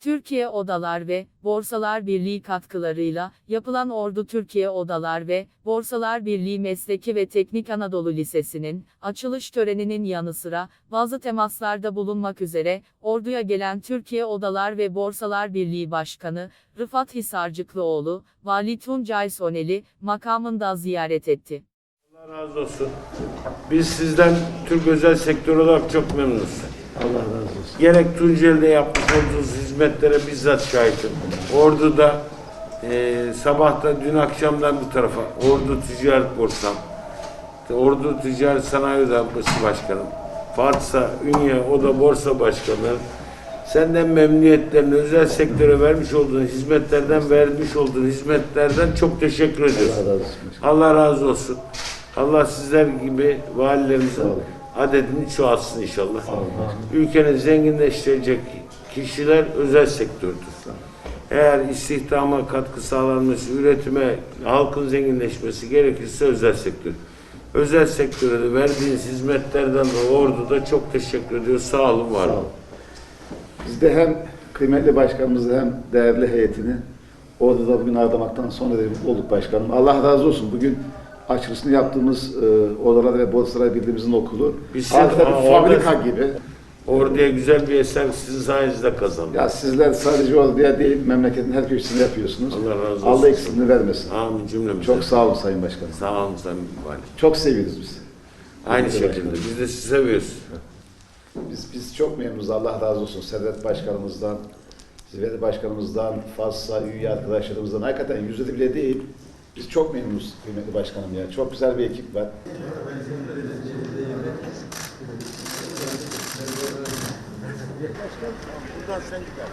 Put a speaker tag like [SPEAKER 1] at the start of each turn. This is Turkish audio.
[SPEAKER 1] Türkiye Odalar ve Borsalar Birliği katkılarıyla yapılan Ordu Türkiye Odalar ve Borsalar Birliği Mesleki ve Teknik Anadolu Lisesi'nin açılış töreninin yanı sıra bazı temaslarda bulunmak üzere Ordu'ya gelen Türkiye Odalar ve Borsalar Birliği Başkanı Rıfat Hisarcıklıoğlu, Vali Tuncay Soneli makamında ziyaret etti.
[SPEAKER 2] Allah razı olsun. Biz sizden Türk özel sektör olarak çok memnunuz.
[SPEAKER 3] Allah razı olsun.
[SPEAKER 2] Gerek Tunceli'de yapmış olduğunuz hizmetlere bizzat şahitim. Ordu'da e, sabahta dün akşamdan bu tarafa Ordu Ticaret Borsam, Ordu Ticaret Sanayi Odası Başkanım, Fatsa, Ünye Oda Borsa Başkanı, senden memnuniyetlerini özel sektöre vermiş olduğun hizmetlerden vermiş olduğun hizmetlerden çok teşekkür ediyoruz.
[SPEAKER 3] Allah razı olsun.
[SPEAKER 2] Allah razı olsun. Allah sizler gibi valilerimizin
[SPEAKER 3] olun.
[SPEAKER 2] Adedini çoğaltsın inşallah. Ülkenin zenginleştirecek kişiler özel sektördür. Eğer istihdama katkı sağlanması, üretime, halkın zenginleşmesi gerekirse özel sektör. Özel sektöre de verdiğiniz hizmetlerden de orduda çok teşekkür ediyoruz. Sağ olun, var olun.
[SPEAKER 3] Biz de hem kıymetli başkanımızı hem değerli heyetini orada da bugün ağırlamaktan sonra da olduk başkanım. Allah razı olsun. Bugün açılışını yaptığımız e, Odalar ve Borsalar Birliğimizin okulu.
[SPEAKER 2] Biz
[SPEAKER 3] adeta bir fabrika
[SPEAKER 2] orada-
[SPEAKER 3] gibi.
[SPEAKER 2] Orduya güzel bir eser sizin sayenizde kazandık.
[SPEAKER 3] Ya sizler sadece orada değil, memleketin her köşesini yapıyorsunuz.
[SPEAKER 2] Allah razı olsun.
[SPEAKER 3] Allah eksikliğini vermesin.
[SPEAKER 2] Amin cümlemize.
[SPEAKER 3] Çok sağ olun Sayın Başkanım.
[SPEAKER 2] Sağ olun Sayın Vali.
[SPEAKER 3] Çok seviyoruz biz.
[SPEAKER 2] Aynı
[SPEAKER 3] Biz de
[SPEAKER 2] şekilde.
[SPEAKER 3] başkanım.
[SPEAKER 2] Biz de sizi seviyoruz.
[SPEAKER 3] Biz, biz çok memnunuz. Allah razı olsun. Servet Başkanımızdan, Ziveri Başkanımızdan, Fassa, üye arkadaşlarımızdan. Hakikaten yüzde bile değil. Biz çok memnunuz kıymetli başkanım ya. Çok güzel bir ekip var.
[SPEAKER 2] Buradan sen gider.